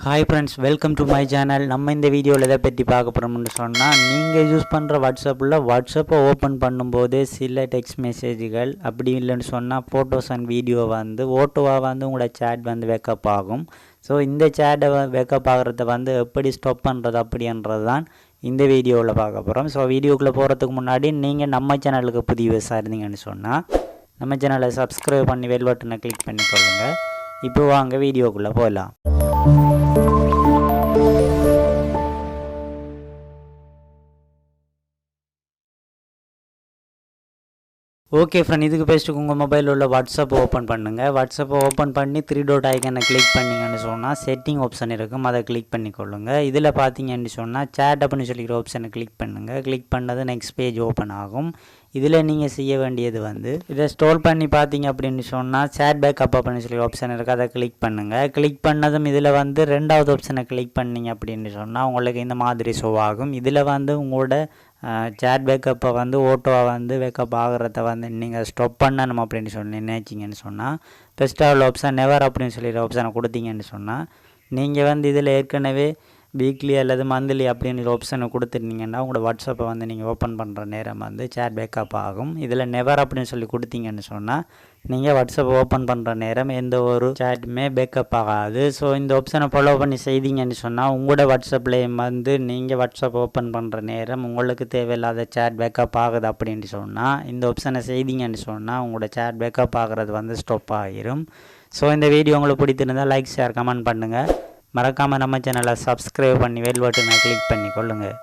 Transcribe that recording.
Hi friends welcome to my channel நம்ம இந்த வீடியோவில் எதை பற்றி பார்க்க போகிறோம்னு சொன்னால் நீங்கள் யூஸ் பண்ணுற வாட்ஸ்அப்பில் வாட்ஸ்அப்பை ஓப்பன் பண்ணும்போது சில டெக்ஸ்ட் மெசேஜ்கள் அப்படி இல்லைன்னு சொன்னால் ஃபோட்டோஸ் அண்ட் வீடியோ வந்து ஓட்டோவாக வந்து உங்களோட சேட் வந்து வேக்கப் ஆகும். ஸோ இந்த சேட்டை வேக்கப் ஆகிறத வந்து எப்படி ஸ்டாப் பண்ணுறது அப்படின்றது தான் இந்த வீடியோவில் பார்க்க போகிறோம் ஸோ வீடியோக்குள்ளே போகிறதுக்கு முன்னாடி நீங்கள் நம்ம சேனலுக்கு புதிய விவசாயம் இருந்தீங்கன்னு சொன்னால் நம்ம சேனலை சப்ஸ்கிரைப் பண்ணி வெல் பட்டனை கிளிக் பண்ணிக்கொள்ளுங்க இப்போ வாங்க வீடியோக்குள்ளே போகலாம். ஓகே ஃப்ரெண்ட் இதுக்கு பேசிட்டு உங்கள் மொபைலில் உள்ள வாட்ஸ்அப் ஓப்பன் பண்ணுங்கள் வாட்ஸ்அப்பை ஓப்பன் பண்ணி த்ரீ டோட் ஐக்கனை கிளிக் பண்ணிங்கன்னு சொன்னால் செட்டிங் ஆப்ஷன் இருக்கும். அதை கிளிக் பண்ணிக்கொள்ளுங்க. இதில் பார்த்தீங்கன்னு சொன்னால் சேட் அப்படின்னு சொல்லிக்கிற ஆப்ஷனை கிளிக் பண்ணுங்கள் கிளிக் பண்ணது நெக்ஸ்ட் பேஜ் ஓப்பன் ஆகும். இதில் நீங்கள் செய்ய வேண்டியது வந்து இதை ஸ்டோர் பண்ணி பார்த்தீங்க அப்படின்னு சொன்னால் சேட் பேக்கப் அப்படின்னு சொல்லி ஆப்ஷன் இருக்குது அதை கிளிக் பண்ணுங்கள் கிளிக் பண்ணதும் இதில் வந்து ரெண்டாவது ஆப்ஷனை கிளிக் பண்ணீங்க அப்படின்னு சொன்னால் உங்களுக்கு இந்த மாதிரி ஷோ ஆகும். இதில் வந்து உங்களோட சேட் பேக்கப்பை வந்து ஓட்டோவை வந்து பேக்கப் ஆகிறத வந்து நீங்கள் ஸ்டாப் பண்ணணும் அப்படின்னு சொல்லி நினைச்சிங்கன்னு சொன்னால் ஃபஸ்ட் ஆல் ஆப்ஷன் நெவர் அப்படின்னு சொல்லிடுற ஆப்ஷனை கொடுத்தீங்கன்னு சொன்னால் நீங்கள் வந்து இதில் ஏற்கனவே வீக்லி அல்லது மந்த்லி அப்படின்னு ஒரு ஆப்ஷனை கொடுத்துருந்தீங்கன்னா உங்களோட வாட்ஸ்அப்பை வந்து நீங்கள் ஓப்பன் பண்ணுற நேரம் வந்து சேட் பேக்கப் ஆகும். இதில் நெவர் அப்படின்னு சொல்லி கொடுத்தீங்கன்னு சொன்னால் நீங்கள் வாட்ஸ்அப் ஓப்பன் பண்ணுற நேரம் எந்த ஒரு சேட்டுமே பேக்கப் ஆகாது. ஸோ இந்த ஆப்ஷனை ஃபாலோ பண்ணி செய்தீங்கன்னு சொன்னால் உங்களோட வாட்ஸ்அப்லேயும் வந்து நீங்கள் வாட்ஸ்அப் ஓப்பன் பண்ணுற நேரம் உங்களுக்கு தேவையில்லாத சேட் பேக்கப் ஆகுது அப்படின்னு சொன்னால் இந்த ஆப்ஷனை செய்தீங்கன்னு சொன்னால் உங்களோட சேட் பேக்கப் ஆகிறது வந்து ஸ்டாப் ஆகிரும் ஸோ இந்த வீடியோ உங்களுக்கு பிடித்திருந்தால் லைக் ஷேர் கமெண்ட் பண்ணுங்கள் மறக்காமல் நம்ம சேனலை சப்ஸ்கிரைப் பண்ணி வெல் பட்டனை கிளிக் பண்ணி கொள்ளுங்கள்